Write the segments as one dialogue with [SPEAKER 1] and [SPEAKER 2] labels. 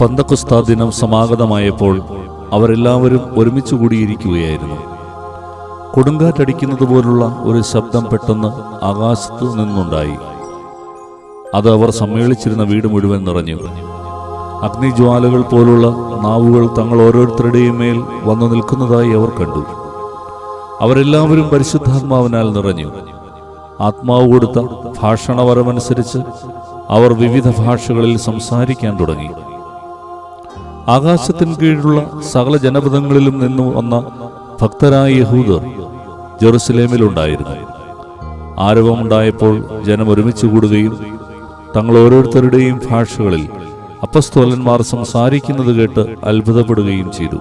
[SPEAKER 1] പന്തക്കുസ്താ ദിനം സമാഗതമായപ്പോൾ അവരെല്ലാവരും ഒരുമിച്ച് കൂടിയിരിക്കുകയായിരുന്നു. കൊടുങ്കാറ്റടിക്കുന്നത് പോലുള്ള ഒരു ശബ്ദം പെട്ടെന്ന് ആകാശത്തു നിന്നുണ്ടായി. അത് അവർ സമ്മേളിച്ചിരുന്ന വീട് മുഴുവൻ നിറഞ്ഞു. അഗ്നിജ്വാലകൾ പോലുള്ള നാവുകൾ തങ്ങൾ ഓരോരുത്തരുടെയും മേൽ വന്നു നിൽക്കുന്നതായി അവർ കണ്ടു. അവരെല്ലാവരും പരിശുദ്ധാത്മാവിനാൽ നിറഞ്ഞു. ആത്മാവ് കൊടുത്ത ഭാഷണവരമനുസരിച്ച് അവർ വിവിധ ഭാഷകളിൽ സംസാരിക്കാൻ തുടങ്ങി. ആകാശത്തിന് കീഴിലുള്ള സകല ജനപദങ്ങളിലും നിന്നു വന്ന ഭക്തരായ യഹൂദർ ജെറുസലേമിലുണ്ടായിരുന്നു. ആരവമുണ്ടായപ്പോൾ ജനം ഒരുമിച്ച് കൂടുകയും തങ്ങൾ ഓരോരുത്തരുടെയും ഭാഷകളിൽ അപ്പസ്തോലന്മാർ സംസാരിക്കുന്നത് കേട്ട് അത്ഭുതപ്പെടുകയും ചെയ്തു.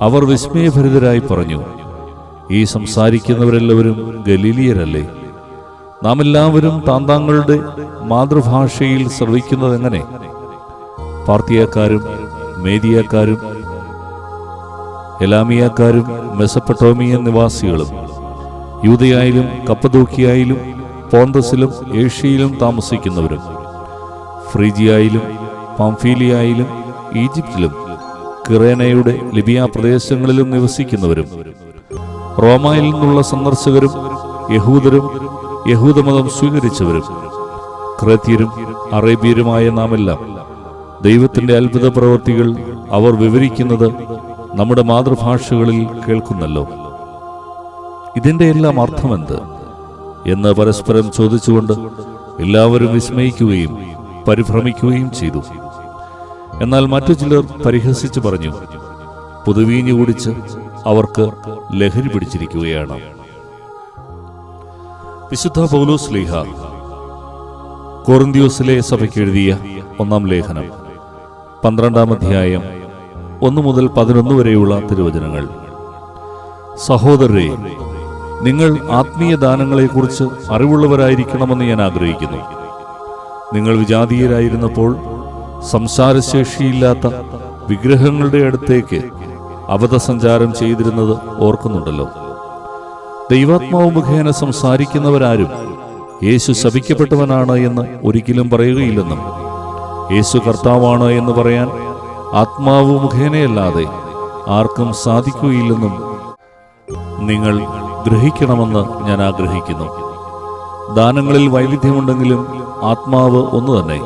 [SPEAKER 1] അവർ വിസ്മയഭരിതരായി പറഞ്ഞു ഈ സംസാരിക്കുന്നവരെല്ലാവരും ഗലീലിയരല്ലേ? നാം എല്ലാവരും താന്താങ്ങളുടെ മാതൃഭാഷയിൽ ശ്രവിക്കുന്നത് എങ്ങനെ പാർത്തിയക്കാരും മേദിയക്കാരും എലാമിയക്കാരും മെസപ്പട്ടോമിയൻ നിവാസികളും യൂതയായാലും കപ്പദൂക്കിയായാലും പോന്തസിലും ഏഷ്യയിലും താമസിക്കുന്നവരും ഫ്രീജിയായാലും പാംഫീലിയായാലും ഈജിപ്തിലും കിറേനയുടെ ലിബിയ പ്രദേശങ്ങളിലും നിവസിക്കുന്നവരും റോമയിൽ നിന്നുള്ള സന്ദർശകരും യഹൂദരും യഹൂദമതം സ്വീകരിച്ചവരും ക്രേത്യരും അറേബ്യരുമായ നാമെല്ലാം ദൈവത്തിന്റെ അത്ഭുത പ്രവൃത്തികൾ അവർ വിവരിക്കുന്നത് നമ്മുടെ മാതൃഭാഷകളിൽ കേൾക്കുന്നല്ലോ. ഇതിന്റെ എല്ലാം അർത്ഥമെന്ത്? എന്ന് പരസ്പരം ചോദിച്ചുകൊണ്ട് എല്ലാവരും വിസ്മയിക്കുകയും പരിഭ്രമിക്കുകയും ചെയ്തു. എന്നാൽ മറ്റു ചിലർ പരിഹസിച്ചു പറഞ്ഞു പുതുവീഞ്ഞു കുടിച്ച് അവർക്ക് ലഹരി പിടിച്ചിരിക്കുകയാണ്. വിശുദ്ധ പൗലോസ് ലീഹ കോറിന്തിയോസിലെ സഭയ്ക്ക് എഴുതിയ ഒന്നാം ലേഖനം. പന്ത്രണ്ടാം അധ്യായം ഒന്ന് മുതൽ പതിനൊന്ന് വരെയുള്ള തിരുവചനങ്ങൾ. സഹോദരരെ നിങ്ങൾ ആത്മീയ ദാനങ്ങളെക്കുറിച്ച് അറിവുള്ളവരായിരിക്കണമെന്ന് ഞാൻ ആഗ്രഹിക്കുന്നു. നിങ്ങൾ വിജാതീയരായിരുന്നപ്പോൾ സംസാരശേഷിയില്ലാത്ത വിഗ്രഹങ്ങളുടെ അടുത്തേക്ക് അവധസഞ്ചാരം ചെയ്തിരുന്നത് ഓർക്കുന്നുണ്ടല്ലോ. ദൈവാത്മാവ് മുഖേന സംസാരിക്കുന്നവരാരും യേശു ശപിക്കപ്പെട്ടവനാണ് എന്ന് ഒരിക്കലും പറയുകയില്ലെന്നും യേശു കർത്താവാണ് എന്ന് പറയാൻ ആത്മാവ് മുഖേനയല്ലാതെ ആർക്കും സാധിക്കുകയില്ലെന്നും നിങ്ങൾ ഗ്രഹിക്കണമെന്ന് ഞാൻ ആഗ്രഹിക്കുന്നു. ദാനങ്ങളിൽ വൈവിധ്യമുണ്ടെങ്കിലും ആത്മാവ് ഒന്നു തന്നെ.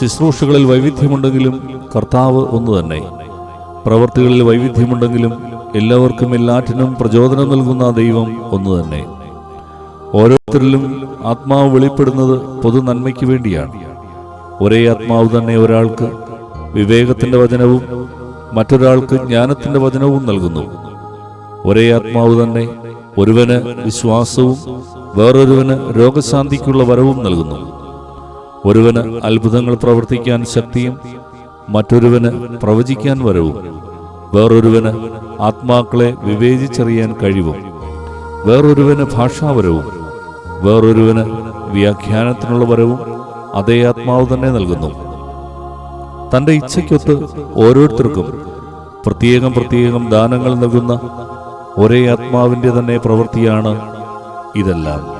[SPEAKER 1] ശുശ്രൂഷകളിൽ വൈവിധ്യമുണ്ടെങ്കിലും കർത്താവ് ഒന്നു തന്നെ. പ്രവൃത്തികളിൽ വൈവിധ്യമുണ്ടെങ്കിലും എല്ലാവർക്കും എല്ലാറ്റിനും പ്രചോദനം നൽകുന്ന ദൈവം ഒന്നു തന്നെ. ഓരോരുത്തരിലും ആത്മാവ് വെളിപ്പെടുന്നത് പൊതു നന്മയ്ക്ക് വേണ്ടിയാണ്. ഒരേ ആത്മാവ് തന്നെ ഒരാൾക്ക് വിവേകത്തിന്റെ വചനവും മറ്റൊരാൾക്ക് ജ്ഞാനത്തിന്റെ വചനവും നൽകുന്നു. ഒരേ ആത്മാവ് തന്നെ ഒരുവന് വിശ്വാസവും വേറൊരുവന് രോഗശാന്തിക്കുള്ള വരവും നൽകുന്നു. ഒരുവന് അത്ഭുതങ്ങൾ പ്രവർത്തിക്കാൻ ശക്തിയും മറ്റൊരുവന് പ്രവചിക്കാൻ വരവും. വേറൊരുവന് ആത്മാക്കളെ വിവേചിച്ചറിയാൻ കഴിവും. വേറൊരുവന് ഭാഷാവരവും. വേറൊരുവന് വ്യാഖ്യാനത്തിനുള്ള വരവും അതേ ആത്മാവ് തന്നെ നൽകുന്നു. തന്റെ ഇച്ഛയ്ക്കൊത്ത് ഓരോരുത്തർക്കും പ്രത്യേകം പ്രത്യേകം ദാനങ്ങൾ നൽകുന്ന ഒരേ ആത്മാവിന്റെ തന്നെ പ്രവൃത്തിയാണ് ഇതെല്ലാം.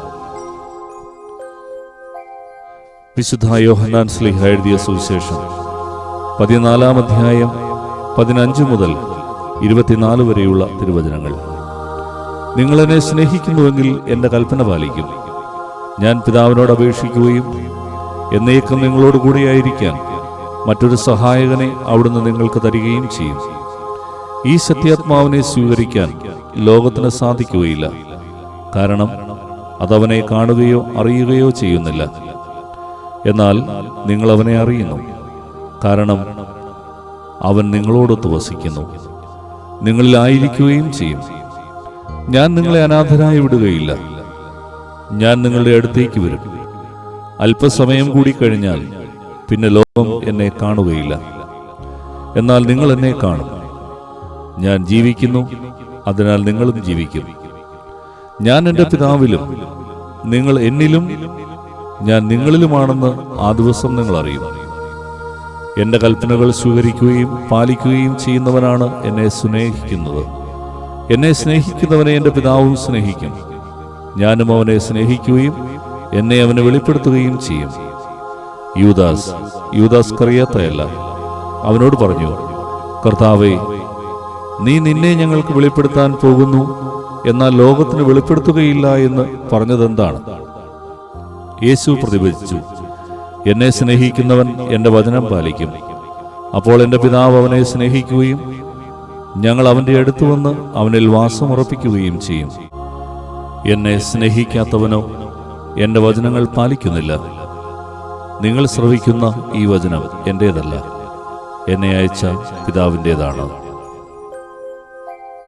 [SPEAKER 1] വിശുദ്ധ യോഹന്നാൻ സ്ലിഹ എഴുതിയ സുവിശേഷം പതിനാലാം അധ്യായം പതിനഞ്ച് മുതൽ ഇരുപത്തിനാല് വരെയുള്ള തിരുവചനങ്ങൾ. നിങ്ങളെന്നെ സ്നേഹിക്കുന്നുവെങ്കിൽ എന്റെ കൽപ്പന പാലിക്കും. ഞാൻ പിതാവിനോട് അപേക്ഷിക്കുകയും എന്നേക്കും നിങ്ങളോട് കൂടിയായിരിക്കാൻ മറ്റൊരു സഹായകനെ അവിടുന്ന് നിങ്ങൾക്ക് തരികയും ചെയ്യും. ഈ സത്യാത്മാവിനെ സ്വീകരിക്കാൻ ലോകത്തിന് സാധിക്കുകയില്ല. കാരണം അതവനെ കാണുകയോ അറിയുകയോ ചെയ്യുന്നില്ല. എന്നാൽ നിങ്ങൾ അവനെ അറിയുന്നു. കാരണം അവൻ നിങ്ങളോടൊത്ത് വസിക്കുന്നു നിങ്ങളിലായിരിക്കുകയും ചെയ്യും. ഞാൻ നിങ്ങളെ അനാഥരായി വിടുകയില്ല. ഞാൻ നിങ്ങളുടെ അടുത്തേക്ക് വരും. അല്പസമയം കൂടി കഴിഞ്ഞാൽ പിന്നെ ലോകം എന്നെ കാണുകയില്ല. എന്നാൽ നിങ്ങൾ എന്നെ കാണും. ഞാൻ ജീവിക്കുന്നു അതിനാൽ നിങ്ങളും ജീവിക്കും. ഞാൻ എന്റെ പിതാവിലും നിങ്ങൾ എന്നിലും ഞാൻ നിങ്ങളിലുമാണെന്ന് ആ ദിവസം നിങ്ങൾ അറിയും. എന്റെ കൽപ്പനകൾ സ്വീകരിക്കുകയും പാലിക്കുകയും ചെയ്യുന്നവനാണ് എന്നെ സ്നേഹിക്കുന്നത്. എന്നെ സ്നേഹിക്കുന്നവനെ എന്റെ പിതാവും സ്നേഹിക്കും. ഞാനും അവനെ സ്നേഹിക്കുകയും എന്നെ അവന് വെളിപ്പെടുത്തുകയും ചെയ്യും. യൂദാസ് യൂദാസ് കറിയാത്തയല്ല. അവനോട് പറഞ്ഞു കർത്താവേ നീ നിന്നെ ഞങ്ങൾക്ക് വെളിപ്പെടുത്താൻ പോകുന്നു എന്നാൽ ലോകത്തിന് വെളിപ്പെടുത്തുകയില്ല എന്ന് പറഞ്ഞതെന്താണ്? യേശു പ്രതിഭജിച്ചു എന്നെ സ്നേഹിക്കുന്നവൻ എന്റെ വചനം പാലിക്കും. അപ്പോൾ എന്റെ പിതാവ് അവനെ സ്നേഹിക്കുകയും ഞങ്ങൾ അവന്റെ അടുത്ത് വന്ന് അവനിൽ വാസമുറപ്പിക്കുകയും ചെയ്യും. എന്നെ സ്നേഹിക്കാത്തവനോ എന്റെ വചനങ്ങൾ പാലിക്കുന്നില്ല. നിങ്ങൾ ശ്രവിക്കുന്ന ഈ വചനം എന്റേതല്ല എന്നെ അയച്ച പിതാവിന്റേതാണ്